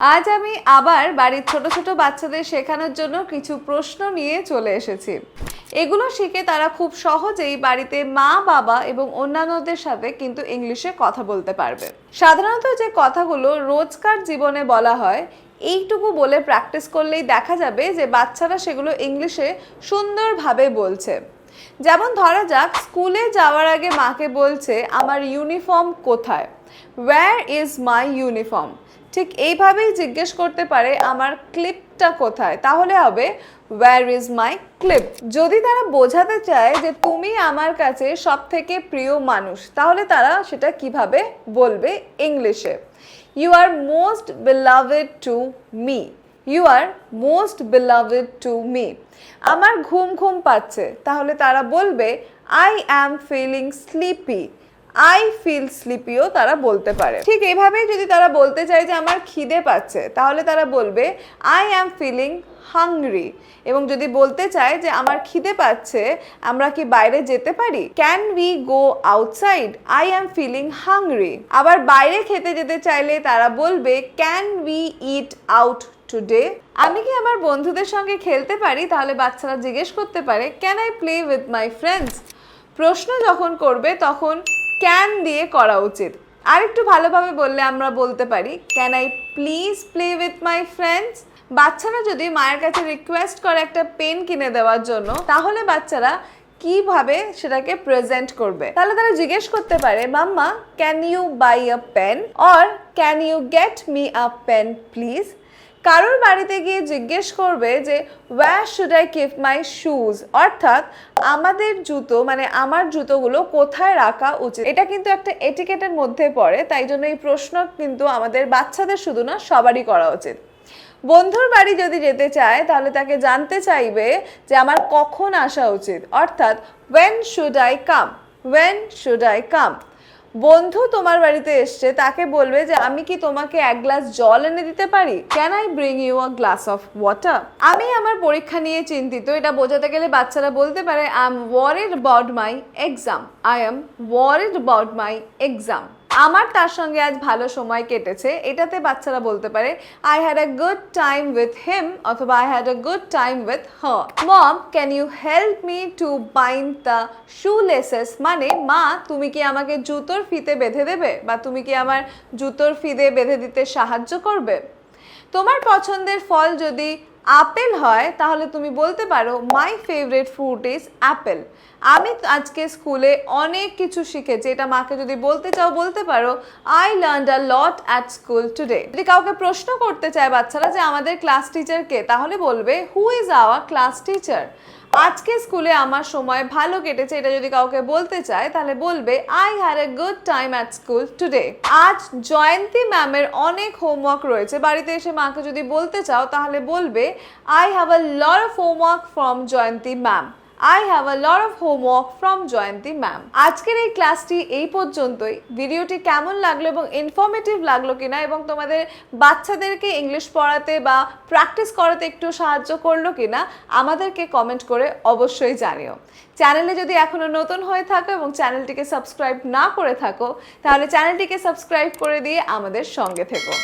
আজ আমি আবার বাড়ির ছোট ছোট বাচ্চাদের শেখানোর জন্য কিছু প্রশ্ন নিয়ে চলে এসেছি। এগুলো শিখে তারা খুব সহজেই বাড়িতে মা, বাবা এবং অন্যান্যদের সাথে কিন্তু ইংলিশে কথা বলতে পারবে। সাধারণত যে কথাগুলো রোজকার জীবনে বলা হয়, এইটুকু বলে প্র্যাকটিস করলেই দেখা যাবে যে বাচ্চারা সেগুলো ইংলিশে সুন্দরভাবে বলছে। যেমন ধরা যাক, স্কুলে যাওয়ার আগে মাকে বলছে, আমার ইউনিফর্ম কোথায়? ওয়্যার ইজ মাই ইউনিফর্ম ঠিক এইভাবেই জিজ্ঞেস করতে পারে আমার ক্লিপটা কোথায়। তাহলে হবে ওয়্যার ইজ মাই ক্লিপ যদি তারা বোঝাতে চায় যে তুমি আমার কাছে সব থেকে প্রিয় মানুষ, তাহলে তারা সেটা কীভাবে বলবে ইংলিশে? You are most beloved to me you are most beloved to me আমার ঘুম ঘুম পাচ্ছে। তাহলে তারা বলবে I am feeling sleepy I feel স্লিপিও তারা বলতে পারে। ঠিক এইভাবেই যদি তারা বলতে চায় যে আমার খিদে পাচ্ছে, তাহলে তারা বলবে আই অ্যাম ফিলিং হাংরি এবং যদি বলতে চায় যে আমার খিদে পাচ্ছে, আমরা কি বাইরে যেতে পারি? Can we go outside I am feeling hungry আবার বাইরে খেতে যেতে চাইলে তারা বলবে can we eat out today আমি কি আমার বন্ধুদের সঙ্গে খেলতে পারি? তাহলে বাচ্চারা জিজ্ঞেস করতে পারে can I play with my friends প্রশ্ন যখন করবে, তখন ক্যান দিয়ে করা উচিত। আরেকটু ভালোভাবে বললে আমরা বলতে পারি can I please play with my friends বাচ্চারা যদি মায়ের কাছে রিকোয়েস্ট করে একটা পেন কিনে দেওয়ার জন্য, তাহলে বাচ্চারা কীভাবে সেটাকে প্রেজেন্ট করবে? তাহলে তারা জিজ্ঞেস করতে পারে, mamma can you buy a pen or can you get me a pen please কারোর বাড়িতে গিয়ে জিজ্ঞেস করবে যে where should I keep my shoes অর্থাৎ, আমাদের জুতো মানে আমার জুতোগুলো কোথায় রাখা উচিত? এটা কিন্তু একটা এটিকেটের মধ্যে পড়ে, তাই জন্য এই প্রশ্ন কিন্তু আমাদের বাচ্চাদের শুধু না, সবারই করা উচিত। বন্ধুর বাড়ি যদি যেতে চায়, তাহলে তাকে জানতে চাইবে যে, আমার কখন আসা উচিত? অর্থাৎ when should I come when should I come বন্ধু তোমার বাড়িতে এসছে, তাকে বলবে যে আমি কি তোমাকে এক গ্লাস জল এনে দিতে পারি? Can I bring you a glass of water আমি আমার পরীক্ষা নিয়ে চিন্তিত, এটা বোঝাতে গেলে বাচ্চারা বলতে পারে I am worried about my exam I am worried about my exam আমার তার সঙ্গে আজ ভালো সময় কেটেছে। এটাতে বাচ্চারা বলতে পারে I had a good time with him অথবা I had a good time with her mom can you help me to bind the shoe laces মানে মা, তুমি কি আমাকে জুতোর ফিতে বেঁধে দেবে বা তুমি কি আমার জুতোর ফিতে বেঁধে দিতে সাহায্য করবে? তোমার পছন্দের ফল যদি আপেল হয়, তাহলে তুমি বলতে পারো my favourite fruit is apple আমি আজকে স্কুলে অনেক কিছু শিখেছি, এটা মাকে যদি বলতে চাও, বলতে পারো I learn a lot at school today যদি কাউকে প্রশ্ন করতে চায় বাচ্চারা যে আমাদের ক্লাস টিচার কে, তাহলে বলবে who is our class teacher আজকে স্কুলে আমার সময় ভালো কেটেছে, এটা যদি কাউকে বলতে চায়, তাহলে বলবে I had a good time at school today আজ জয়ন্তী ম্যামের অনেক হোমওয়ার্ক রয়েছে। বাড়িতে এসে মাকে যদি বলতে চাও, তাহলে বলবে I have a lot of homework from Jayanti ma'am. I have a lot of homework from Jayanti ma'am আজকের এই ক্লাসটি এই পর্যন্তই। ভিডিওটি কেমন লাগল এবং ইনফরমেটিভ লাগল কিনা এবং তোমাদের বাচ্চাদেরকে ইংলিশ পড়াতে বা প্র্যাকটিস করাতে একটু সাহায্য করল কিনা, আমাদেরকে কমেন্ট করে অবশ্যই জানিও। চ্যানেলে যদি এখনও নতুন হয়ে থাকো এবং চ্যানেলটিকে সাবস্ক্রাইব না করে থাকো, তাহলে চ্যানেলটিকে সাবস্ক্রাইব করে দিয়ে আমাদের সঙ্গে থেকো।